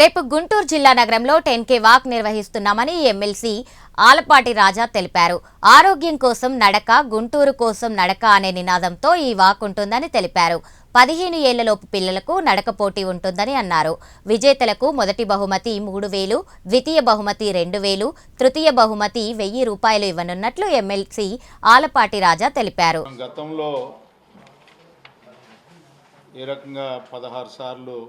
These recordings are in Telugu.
రేపు గుంటూరు జిల్లా నగరంలో టెన్ కే వాక్ నిర్వహిస్తున్నామని ఎమ్మెల్సీ ఆలపాటి రాజా తెలిపారు. ఆరోగ్యం కోసం నడక గుంటూరు కోసం నడక అనే నినాదంతో ఈ వాక్ ఉంటుందని తెలిపారు. పదిహేను ఏళ్ళలోపు పిల్లలకు నడక పోటీ ఉంటుందని అన్నారు. విజేతలకు మొదటి బహుమతి మూడు వేలు ద్వితీయ బహుమతి రెండు వేలు తృతీయ బహుమతి వెయ్యి రూపాయలు ఇవ్వనున్నట్లు ఎమ్మెల్సీ ఆలపాటి రాజా తెలిపారు. గతంలో ఏ రకంగా పదహారు సార్లు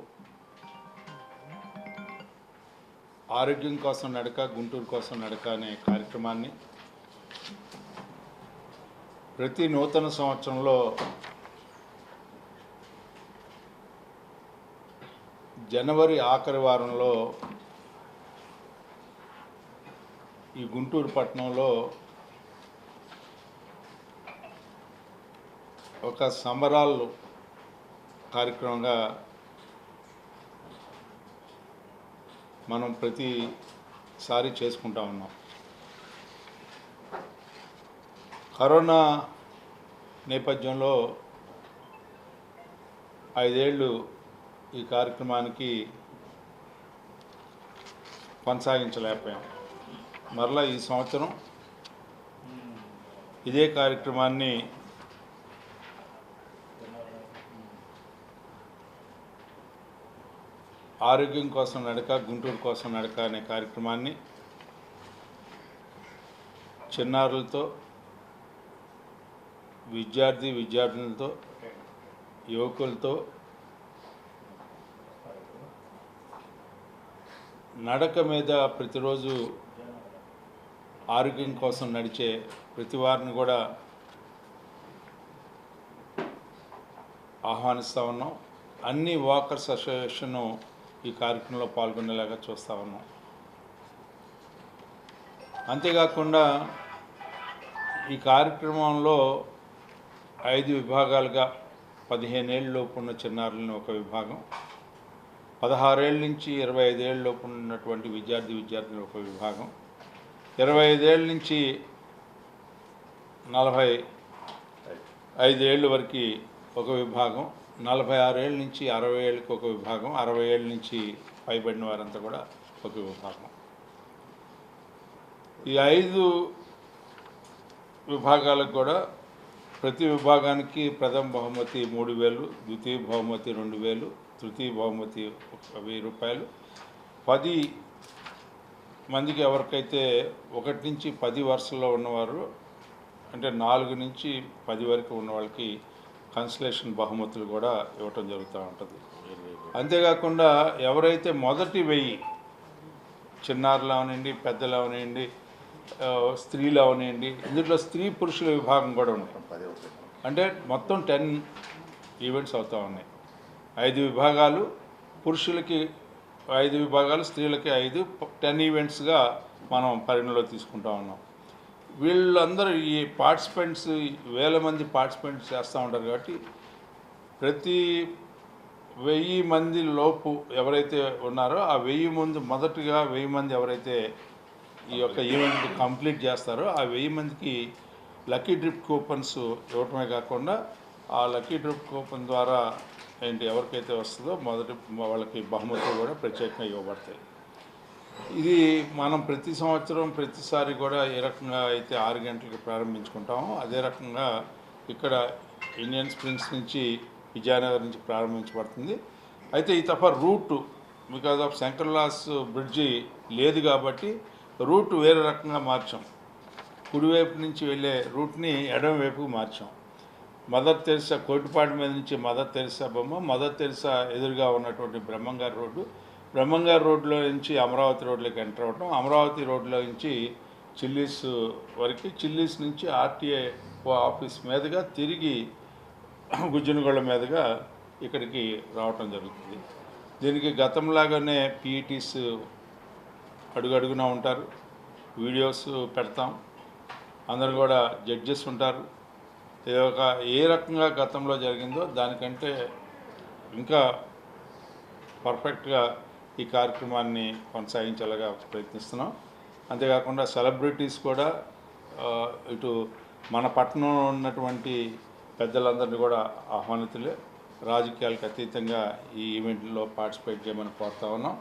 ఆరోగ్యం కోసం నడక గుంటూరు కోసం నడక అనే కార్యక్రమాన్ని ప్రతి నూతన సంవత్సరంలో జనవరి ఆఖరి వారంలో ఈ గుంటూరు పట్టణంలో ఒక సంబరాలు కార్యక్రమంగా మనం ప్రతిసారి చేసుకుంటా ఉన్నాం. కరోనా నేపథ్యంలో ఐదేళ్ళు ఈ కార్యక్రమానికి కొనసాగించలేకపోయాం. మరలా ఈ సంవత్సరం ఇదే కార్యక్రమాన్ని ఆరోగ్యం కోసం నడక గుంటూరు కోసం నడక అనే కార్యక్రమాన్ని చిన్నారులతో విద్యార్థి విద్యార్థులతో యువకులతో నడక మీద ప్రతిరోజు ఆరోగ్యం కోసం నడిచే ప్రతి వారిని కూడా ఆహ్వానిస్తూ ఉన్నాం. అన్ని వాకర్స్ అసోసియేషన్ ఈ కార్యక్రమంలో పాల్గొనేలాగా చూస్తూ ఉన్నాం. అంతేకాకుండా ఈ కార్యక్రమంలో ఐదు విభాగాలుగా పదిహేనేళ్ళలోపు ఉన్న చిన్నారులను ఒక విభాగం పదహారేళ్ళ నుంచి ఇరవై ఐదేళ్ళలోపు ఉన్నటువంటి విద్యార్థి విద్యార్థులు ఒక విభాగం ఇరవై ఐదేళ్ళ నుంచి నలభై ఐదేళ్ళ వరకు ఒక విభాగం నలభై ఆరేళ్ళ నుంచి అరవై ఏళ్ళకి ఒక విభాగం అరవై ఏళ్ళ నుంచి పైబడిన వారంతా కూడా ఒక విభాగం. ఈ ఐదు విభాగాలకు కూడా ప్రతి విభాగానికి ప్రథమ బహుమతి మూడు వేలు ద్వితీయ బహుమతి రెండు వేలు తృతీయ బహుమతి ఒక వెయ్యి రూపాయలు. పది మందికి ఎవరికైతే ఒకటి నుంచి పది వరుసల్లో ఉన్నవారు అంటే నాలుగు నుంచి పది వరకు ఉన్న వాళ్ళకి కన్సలేషన్ బహుమతులు కూడా ఇవ్వటం జరుగుతూ ఉంటుంది. అంతేకాకుండా ఎవరైతే మొదటి వెయ్యి చిన్నారులు అవనండి పెద్దలు అవనండి స్త్రీలు అవనండి ఇందులో స్త్రీ పురుషుల విభాగం కూడా ఉంటుంది. అంటే మొత్తం టెన్ ఈవెంట్స్ అవుతూ ఉన్నాయి. ఐదు విభాగాలు పురుషులకి ఐదు విభాగాలు స్త్రీలకి ఐదు టెన్ ఈవెంట్స్గా మనం పరిగణలో తీసుకుంటా ఉన్నాం. వీళ్ళందరూ ఈ పార్టిసిపెంట్స్ వేల మంది పార్టిసిపెంట్స్ చేస్తూ ఉంటారు కాబట్టి ప్రతి వెయ్యి మంది లోపు ఎవరైతే ఉన్నారో ఆ వెయ్యి మంది మొదటిగా వెయ్యి మంది ఎవరైతే ఈ యొక్క ఈవెంట్ కంప్లీట్ చేస్తారో ఆ వెయ్యి మందికి లక్కీ డ్రిప్ కూపన్స్ ఇవ్వటమే కాకుండా ఆ లక్కీ డ్రిప్ కూపన్ ద్వారా ఏంటి ఎవరికైతే వస్తుందో మొదటి వాళ్ళకి బహుమతులు కూడా ప్రత్యేకంగా ఇవ్వబడతాయి. ఇది మనం ప్రతి సంవత్సరం ప్రతిసారి కూడా ఏ రకంగా అయితే ఆరు గంటలకు ప్రారంభించుకుంటామో అదే రకంగా ఇక్కడ ఇండియన్ స్ప్రింగ్స్ నుంచి విజయనగరం నుంచి ప్రారంభించబడుతుంది. అయితే ఈ తప్ప రూట్ బికాజ్ ఆఫ్ శంకర్లాస్ బ్రిడ్జి లేదు కాబట్టి రూట్ వేరే రకంగా మార్చాం. కుడివైపు నుంచి వెళ్ళే రూట్ని ఎడమ వైపుకు మార్చాం. మదర్ తెరిసా కోటిపాటి మీద నుంచి మదర్ తెరిసా బొమ్మ మదర్ తెరిసా ఎదురుగా ఉన్నటువంటి బ్రహ్మంగారి రోడ్డు బ్రహ్మంగారి రోడ్లో నుంచి అమరావతి రోడ్లోకి ఎంటర్ అవ్వటం అమరావతి రోడ్లో నుంచి చిల్లీస్ వరకు చిల్లీస్ నుంచి ఆర్టీఐ ఆఫీస్ మీదుగా తిరిగి గుజ్జనగొళ్ళ మీదుగా ఇక్కడికి రావటం జరుగుతుంది. దీనికి గతంలాగానే పీఈటీస్ అడుగడుగునా ఉంటారు వీడియోస్ పెడతాం అందరు కూడా జడ్జెస్ ఉంటారు. ఇది ఒక ఏ రకంగా గతంలో జరిగిందో దానికంటే ఇంకా పర్ఫెక్ట్గా ఈ కార్యక్రమాన్ని కొనసాగించేలాగా ప్రయత్నిస్తున్నాం. అంతేకాకుండా సెలబ్రిటీస్ కూడా ఇటు మన పట్టణంలో ఉన్నటువంటి పెద్దలందరినీ కూడా ఆహ్వానితులే. రాజకీయాలకు అతీతంగా ఈ ఈవెంట్లో పార్టిసిపేట్ చేయమని కోరుతా ఉన్నాం.